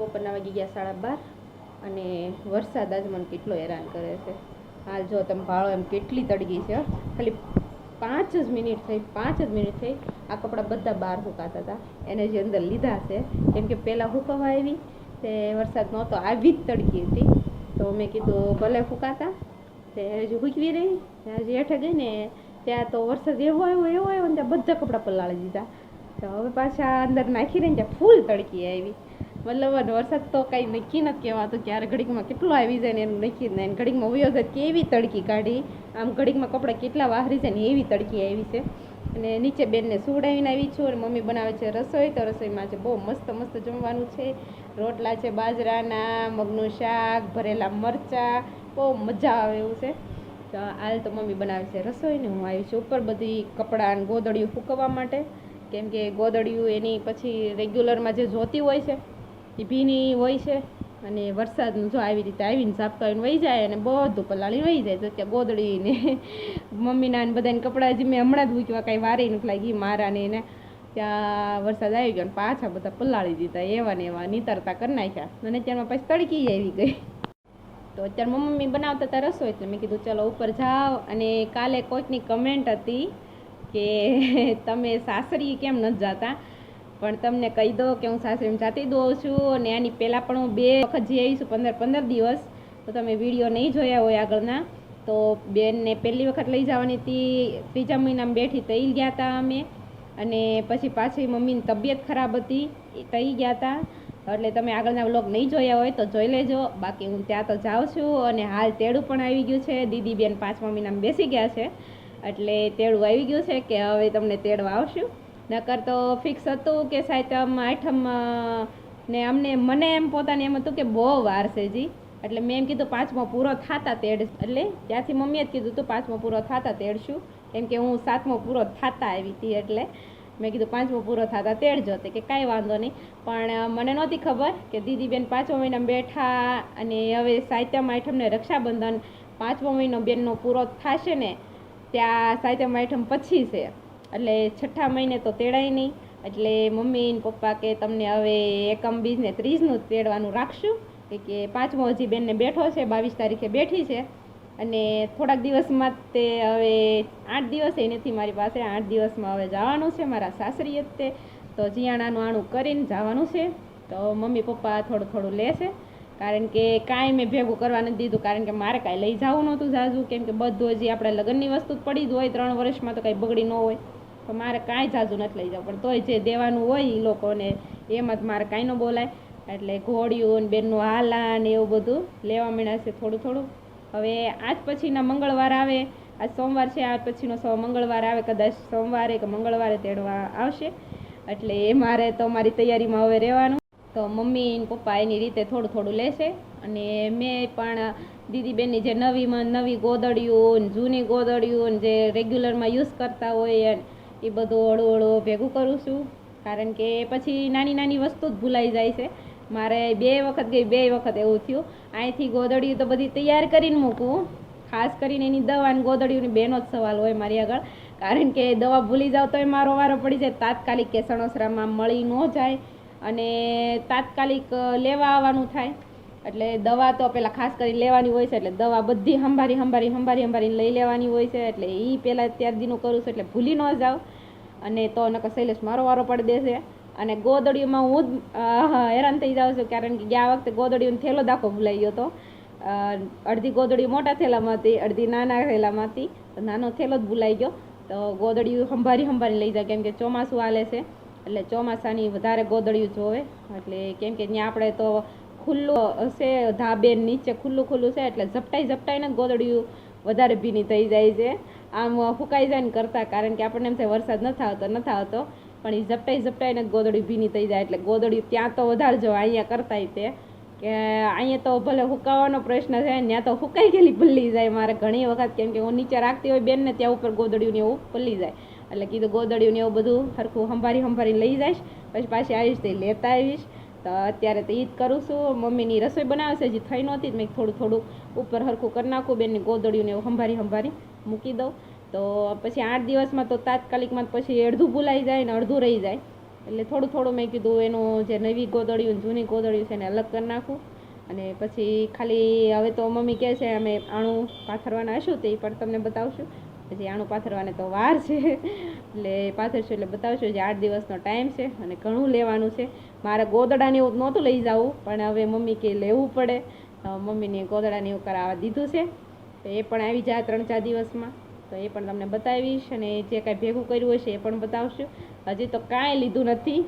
બપોરના વાગી ગયા સાડા બાર અને વરસાદ આજ મને કેટલો હેરાન કરે છે. હાલ જો તમે ભાળો એમ કેટલી તડગી છે ખાલી પાંચ જ મિનિટ થઈ, પાંચ જ મિનિટ થઈ આ કપડાં બધા બહાર સુકાતા હતા. એને જે અંદર લીધા છે, કેમ કે પહેલાં હુકવવા આવી તે વરસાદ નહોતો, આવી જ તડકી હતી. તો મેં કીધું ભલે ફૂકાતા તે હજી હુકવી રહી હજી હેઠે ગઈ ને ત્યાં તો વરસાદ એવો આવ્યો એવો આવ્યો ને ત્યાં બધા કપડાં પલાળી દીધા. તો હવે પાછા અંદર નાખી રહીને ત્યાં ફૂલ તડકી આવી. મતલબ વરસાદ તો કાંઈ નક્કી નથી કહેવાતું ક્યારે ઘડીકમાં કેટલો આવી જાય ને એનું નક્કી જ નહીં. ઘડીકમાં વયો જાય કેવી તડકી કાઢી? આમ ઘડીકમાં કપડાં કેટલા વાહરી જાય ને એવી તડકી આવી છે. અને નીચે બેનને સુવડાવીને આવી છું અને મમ્મી બનાવે છે રસોઈ. તો રસોઈમાં છે બહુ મસ્ત મસ્ત જમવાનું છે. રોટલા છે, બાજરાના, મગનું શાક, ભરેલા મરચાં. બહુ મજા આવે એવું છે. તો હાલ તો મમ્મી બનાવે છે રસોઈને. હું આવી છું ઉપર બધી કપડાં અને ગોદડિયું ફૂકવવા માટે. કેમ કે ગોદડીયું એની પછી રેગ્યુલરમાં જે જોતી હોય છે એ ભીની હોય છે અને વરસાદનું જો આવી રીતે આવીને ઝાપકાવીને વહી જાય અને બધું પલાળી વહી જાય, તો ત્યાં ગોદડીને મમ્મીના ને બધાને કપડાં જે મેં હમણાં જ મૂક્યા કાંઈ વારી નથી લાગી મારા ને એને. ત્યાં વરસાદ આવી ગયો અને પાછા બધા પલાળી દીધા, એવા ને એવા નીતરતા કરી નાખ્યા. અને ત્યારમાં પછી તડકી આવી ગઈ. તો અત્યારે મમ્મી બનાવતા હતા રસોઈ, એટલે મેં કીધું ચલો ઉપર જાઓ. અને કાલે કોઈકની કમેન્ટ હતી કે તમે સાસરી કેમ નથી જતા? પણ તમને કહી દો કે હું સાસરીમાં જાતી દઉં છું અને આની પહેલાં પણ હું બે વખત જઈ આવી છું, પંદર પંદર દિવસ. તો તમે વીડિયો નહીં જોયા હોય આગળના. તો બેનને પહેલી વખત લઈ જવાની હતી. ત્રીજા મહિનામાં બેઠી તઈ ગયા હતા અમે. અને પછી પાછી મમ્મીની તબિયત ખરાબ હતી, એ તઈ ગયા હતા એટલે તમે આગળના વ્લોગ નહીં જોયા હોય તો જોઈ લેજો. બાકી હું ત્યાં તો જાઉં છું અને હાલ તેડું પણ આવી ગયું છે. દીદી બેન પાંચમા મહિનામાં બેસી ગયા છે. એટલે તેડું આવી ગયું છે કે હવે તમને તેડવા આવશું. નકર તો ફિક્સ હતું કે સાયતમ આઠમ ને અમને, મને એમ પોતાને એમ હતું કે બહુ વાર છે જી. એટલે મેં એમ કીધું પાંચમો પૂરો થતા તેડ એટલે ત્યાંથી મમ્મીએ જ કીધું તું પાંચમો પૂરો થતા તેડશું કેમ કે હું સાતમો પૂરો થતા આવી હતી એટલે મેં કીધું પાંચમો પૂરો થતા તેડજો તે, કે કાંઈ વાંધો નહીં. પણ મને નહોતી ખબર કે દીદીબેન પાંચમો મહિના બેઠા અને હવે સાહિત્યમ આઠમને રક્ષાબંધન પાંચમો મહિનો બેનનો પૂરો થશે ને, ત્યાં સાહિત્યમ આઠમ પછી છે. એટલે છઠ્ઠા મહિને તો તેડાય નહીં. એટલે મમ્મી પપ્પા કે તમને હવે એકમ બીજ ને ત્રીજનું જ તેડવાનું રાખશું. કે પાંચમો હજી બેનને બેઠો છે, બાવીસ તારીખે બેઠી છે. અને થોડાક દિવસમાં તે હવે આઠ દિવસ એ નથી મારી પાસે, આઠ દિવસમાં હવે જવાનું છે મારા સાસરીએ જ તે. તો જીયાણાનું આણું કરીને જવાનું છે. તો મમ્મી પપ્પા થોડું થોડું લેશે કારણ કે કાંઈ મેં ભેગું કરવા નથી દીધું, કારણ કે મારે કાંઈ લઈ જવું નહોતું જાજુ. કેમ કે બધું હજી આપણે લગ્નની વસ્તુ જ પડી જ હોય, ત્રણ વર્ષમાં તો કાંઈ બગડી ન હોય. તો મારે કાંઈ જાજુ નથી લઈ જવું. પણ તોય જે દેવાનું હોય એ લોકોને એમાં જ મારે કાંઈ ન બોલાય. એટલે ઘોડિયું ને બેનનું હાલાન એવું બધું લેવા માંડ્યા છે થોડું થોડું. હવે આજ પછીના મંગળવાર આવે. આજ સોમવાર છે, આજ પછીનો સો મંગળવાર આવે. કદાચ સોમવારે કે મંગળવારે તેડવા આવશે. એટલે એ મારે તો મારી તૈયારીમાં હવે રહેવાનું. તો મમ્મી ને પપ્પા એની રીતે થોડું થોડું લેશે. અને મેં પણ દીદી બેનની જે નવી મ- નવી ગોદડીઓ જૂની ગોદડીઓ જે રેગ્યુલરમાં યુઝ કરતા હોય એ બધો હળો હળવું ભેગું કરું છું. કારણ કે પછી નાની નાની વસ્તુ જ ભૂલાઈ જાય છે. મારે બે વખત ગઈ, બે વખત એવું થયું. અહીંથી ગોદડીઓ તો બધી તૈયાર કરીને મૂકું. ખાસ કરીને એની દવા અને ગોદડીઓની બેનો જ સવાલ હોય મારી આગળ. કારણ કે દવા ભૂલી જાવ તોય મારો વારો પડી જાય. તાત્કાલિક કે સણોસરામાં મળી ન જાય અને તાત્કાલિક લેવા આવવાનું થાય. એટલે દવા તો પેલા ખાસ કરીને લેવાની હોય છે, એટલે દવા બધી સંભારી સંભારી સંભારી સંભારીને લઈ લેવાની હોય છે, એટલે એ પહેલાં ત્યાર દીનું કરું છું, એટલે ભૂલી ન જાવ અને તો નકર શૈલેષ મારો વારો પડી દેશે અને ગોદડીઓમાં હું જ હેરાન થઈ જાઉં છું, કારણ કે ગયા વખતે ગોદડીઓનો થેલો દાખો ભૂલાઈ ગયો હતો. અડધી ગોદડી મોટા થેલામાં હતી, અડધી નાના થેલામાં હતી, તો નાનો થેલો જ ભૂલાઈ ગયો. તો ગોદડીયું સંભારી સંભારી લઈ જાય, કેમ કે ચોમાસું હાલે છે, એટલે ચોમાસાની વધારે ગોદડીયું જોવે. એટલે કેમ કે ત્યાં આપણે તો ખુલ્લું હશે ધાબે નીચે ખુલ્લું ખુલ્લું છે, એટલે ઝપટાઈ ઝપટાઈને ગોદડિયું વધારે ભીની થઈ જાય છે. આમ ફૂંકાઈ જાય ને કરતાં, કારણ કે આપણને એમ થાય વરસાદ નથી આવતો નથી આવતો, પણ એ ઝપટાઈ ઝપટાઈને ગોદડી ભીની થઈ જાય, એટલે ગોદડી ત્યાં તો વધારે જો અહીંયા કરતા તે. કે અહીંયા તો ભલે હુકાવાનો પ્રશ્ન છે, ત્યાં તો હુકાઈ ગયેલી પલ્લી જાય મારે ઘણી વખત, કેમ કે હું નીચે રાખતી હોય બેનને, ત્યાં ઉપર ગોદડિયું ને એવું પલ્લી જાય. એટલે કીધું ગોદડિયું ને એવું બધું સરખું સંભારી સંભારીને લઈ જઈશ, પછી પાછી આવીશ તે લેતા આવીશ. તો અત્યારે તો એ જ કરું છું. મમ્મીની રસોઈ બનાવશે હજી થઈ નહોતી મેં થોડું થોડું ઉપર હરખું કરી નાખું, બેનની ગોદળીઓને એવું સંભારી સંભારી મૂકી દઉં. તો પછી આઠ દિવસમાં તો તાત્કાલિકમાં પછી અડધું ભૂલાઈ જાય ને અડધું રહી જાય. એટલે થોડું થોડું મેં કીધું એનું જે નવી ગોદળિયું જૂની ગોદળિયું છે એને અલગ કરી નાખું. અને પછી ખાલી હવે તો મમ્મી કહે છે, અમે આણું પાથરવાના હશું તે પણ તમને બતાવશું. પછી આણું પાથરવાને તો વાર છે. એટલે પાથરશું એટલે બતાવશું જે આઠ દિવસનો ટાઈમ છે અને ઘણું લેવાનું છે. મારે ગોદડાને એવું નહોતું લઈ જવું, પણ હવે મમ્મી કે લેવું પડે. મમ્મીને ગોદડાને એવું કરાવવા દીધું છે. તો એ પણ આવી જાય ત્રણ ચાર દિવસમાં. તો એ પણ તમને બતાવીશ અને જે કાંઈ ભેગું કર્યું હશે એ પણ બતાવશું. હજી તો કાંઈ લીધું નથી.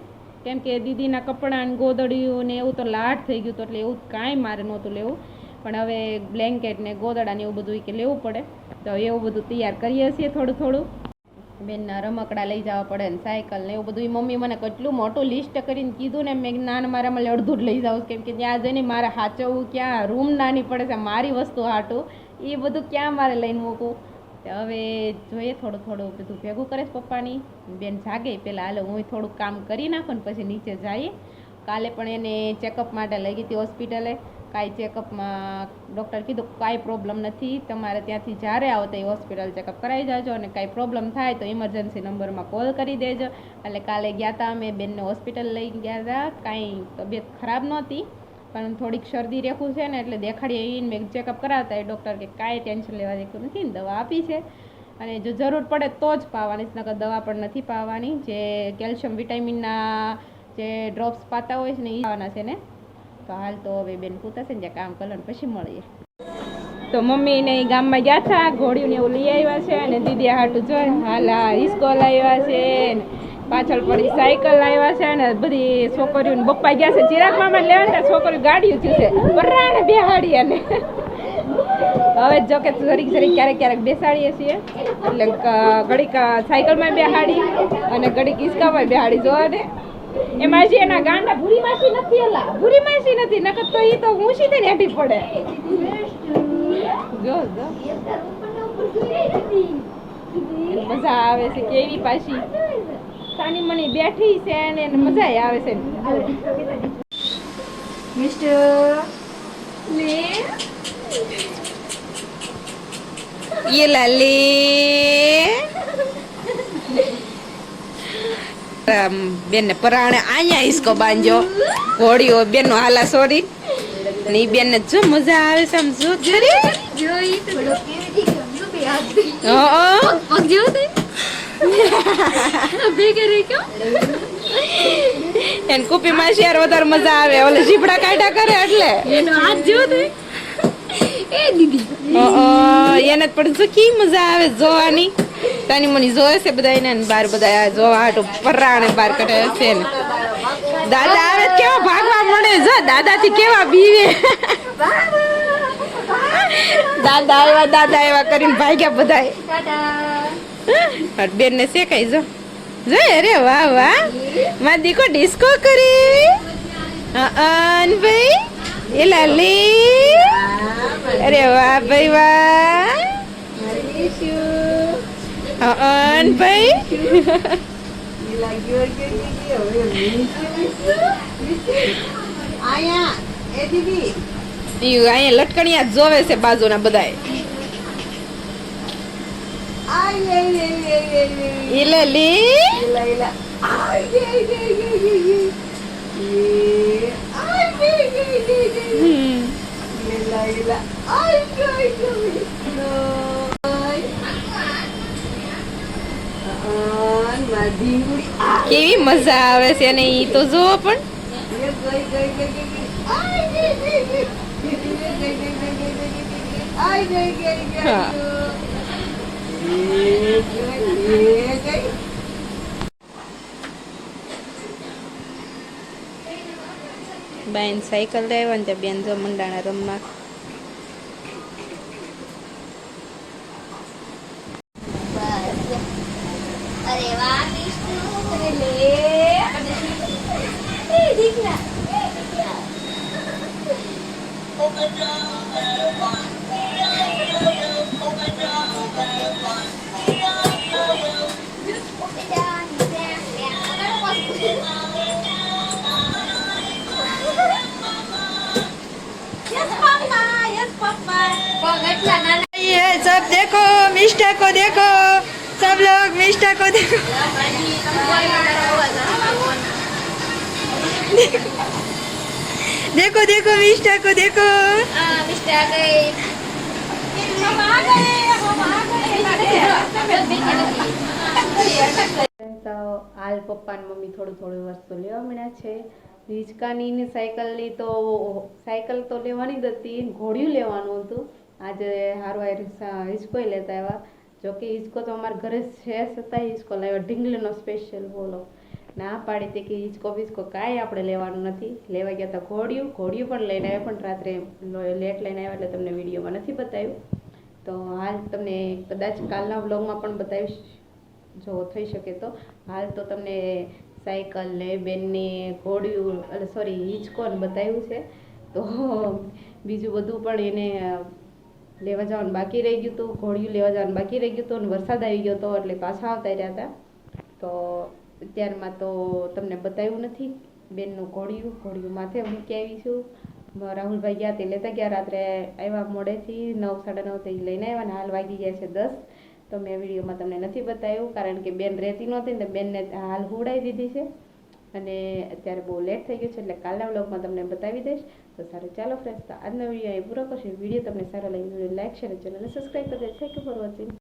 કેમ કે દીદીના કપડાં ને ને એવું તો લાટ થઈ ગયું તો એટલે એવું કાંઈ મારે નહોતું લેવું. પણ હવે બ્લેન્કેટ ને ગોદડા ને એવું બધું કે લેવું પડે. તો એવું બધું તૈયાર કરીએ છીએ થોડું થોડું. બેનના રમકડા લઈ જવા પડે ને સાયકલ ને એવું બધું. મમ્મી મને કેટલું મોટું લિસ્ટ કરીને કીધું ને મેં નાન, મારા મને અડધું જ લઈ જાઉં કેમ કે ત્યાં જઈને મારે હાચવવું ક્યાં? રૂમ નાની પડે છે, મારી વસ્તુ હાટું. એ બધું ક્યાં મારે લઈને મૂકું હવે જોઈએ થોડું થોડું બધું ભેગું કરે છે પપ્પાની. બેન જાગે પહેલાં હાલો હું થોડુંક કામ કરી નાખું ને પછી નીચે જઈએ. કાલે પણ એને ચેકઅપ માટે લઈ ગઈ હતી હોસ્પિટલે કાંઈ ચેકઅપમાં ડૉક્ટર કીધું કાંઈ પ્રોબ્લેમ નથી, તમારે ત્યાંથી જ્યારે આવો તો એ હોસ્પિટલ ચેકઅપ કરાવી જાજો અને કાંઈ પ્રોબ્લેમ થાય તો ઇમરજન્સી નંબરમાં કોલ કરી દેજો. એટલે કાલે ગયા હતા અમે, બેનને હોસ્પિટલ લઈ ગયા હતા કાંઈ તબિયત ખરાબ નહોતી, પણ થોડીક શરદી રેખું છે ને એટલે દેખાડીએ આવીને મેં ચેકઅપ કરાવતા એ ડૉક્ટર કે કાંઈ ટેન્શન લેવા દેખું નથી ને દવા આપી છે. અને જો જરૂર પડે તો જ પાવાની, નકર દવા પણ નથી પાવાની. જે કેલ્શિયમ વિટામિનના જે ડ્રોપ્સ પાતા હોય છે ને એ આવવાના છે ને. તો હાલ તો હવે બેન પૂતા છે ને કામ કરો ને પછી મળીએ. તો મમ્મી ને ગામમાં ગયા હતા ઘોડિયું ને એવું લઈ આવ્યા છે અને દીદી હાટું જો હાલ આ હિસ્કો લાવ્યા છે પાછળ પડી સાયકલ લાવ્યા છે ને, બધી છોકરીઓ ને બપ્પા ગયા છે, ચિરાગ મામા લેવા હતા છોકરીઓ ગાડીઓ થયું બરાને બેહાડી અને હવે જો કે જરીક જરીક ક્યારેક ક્યારેક બેસાડીએ છીએ. એટલે ઘડીક સાયકલમાં બેહાડી અને ઘડીક હિસકામાં બેહાડી જોવા ને એમાં જે એના ગાંડા ભૂરી માસી નથી એલા ભૂરી માસી નથી નકર તો ઈ તો ઊંચી થઈને હેઠી પડે. જો જો. મજા આવે છે કેવી પાછી. સાની મણી બેઠી છે અને મજા આવે છે. મિસ્ટર લે. યે લાલી. બેન ને પરાણે અહીંયા હિસકો બાંધ્યો. ઘોડીઓ બેન નો હાલા સોરી અને એ બેન ને જો મજા આવે છે આમ જો એને કુપી માં શેર વધારે મજા આવે. ઓલે જીપડા કાઢ્યા કરે એટલે. એને પણ જો કી મજા આવે જોવાની. તાની મની જોવે છે બધા એને બાર બધા જોવા હાટું પરાણે બાર કઢે છે ને. દાદા આવે કેવા ભાગવા મળે? જો દાદા થી કેવા બીવે? દાદા આવ્યા દાદા આવ્યા કરીને ભાગ્યા બધા બેન ને શેકાઈ જો. જો અરે વાહ વાહ. માં દીકો ડિસ્કો કરી. અન ભાઈ, એ લાલી. અરે વાહ, ભાઈ, વાહ. અન ભાઈ અહીંયા લટકણિયા જોવે છે બાજુના બધાય. ઈ લાલી હમ. કેવી મજા આવે છે અને એ તો જોવો પણ. બેન સાયકલ લાવ્યા ને ત્યાં બેન જો મંડાણા રમવા सब देखो मिष्ठा को देखो सब लोग मिष्ठा को देखो देखो देखो देखो मिष्टा को देखो આ મિસ્ટર આ ગઈ મમ્મા આ ગઈ મમ્મા આ ગઈ તો હાલ પપ્પા ને મમ્મી થોડું થોડું વસ્તુ લેવા મળ્યા છે હિંચકાની ને સાયકલની તો સાયકલ તો લેવાની જ હતી ઘોડિયું લેવાનું હતું આજે હારવા હિંચકોય લેતા આવ્યા જો કે હિંચકો તો અમારા ઘરે છે છતાં હિંચકો લાવ્યો ઢીંગલીનો સ્પેશિયલ બોલો ના પાડી હતી કે હિંચકો બિસ્કો કાંઈ આપણે લેવાનું નથી. લેવા ગયા હતા ઘોડિયું ઘોડિયું પણ લઈને આવ્યા પણ રાત્રે લેટ લઈને આવ્યા એટલે તમને વિડીયોમાં નથી બતાવ્યું. તો હાલ તમને કદાચ કાલના વ્લોગમાં પણ બતાવીશ, જો થઈ શકે તો. હાલ તો તમને સાયકલ ને બેનને ઘોડિયું એટલે સોરી હિચકોન બતાવ્યું છે. તો બીજું બધું પણ એને લેવા જવાનું બાકી રહી ગયું હતું. ઘોડિયું લેવા જવાનું બાકી રહી ગયું હતું અને વરસાદ આવી ગયો હતો એટલે પાછા આવતા રહ્યા હતા. તો અત્યારમાં તો તમને બતાવ્યું નથી. બેનનું ઘોડિયું ઘોડિયું માથે મૂકી આવીશું રાહુલભાઈ ગયા તે લેતા ગયા, રાત્રે આવ્યા મોડેથી નવ, સાડા નવથી લઈને આવ્યા ને હાલ વાગી ગયા છે દસ. તો મેં વિડીયોમાં તમને નથી બતાવ્યું કારણ કે બેન રહેતી નહોતી ને બેનને હાલ હુડાવી દીધી છે. અને અત્યારે બહુ લેટ થઈ ગયું છે એટલે કાલના વ્લોગમાં તમને બતાવી દઈશ. તો સારું, ચાલો ફ્રેન્ડ્સ તો આજનો વીડિયો એ પૂરો કરશે. વીડિયો તમને સારો લાગ્યો લાઈક શેર ચેનલને સબસ્ક્રાઈબ કરી દેજો. Thank you for watching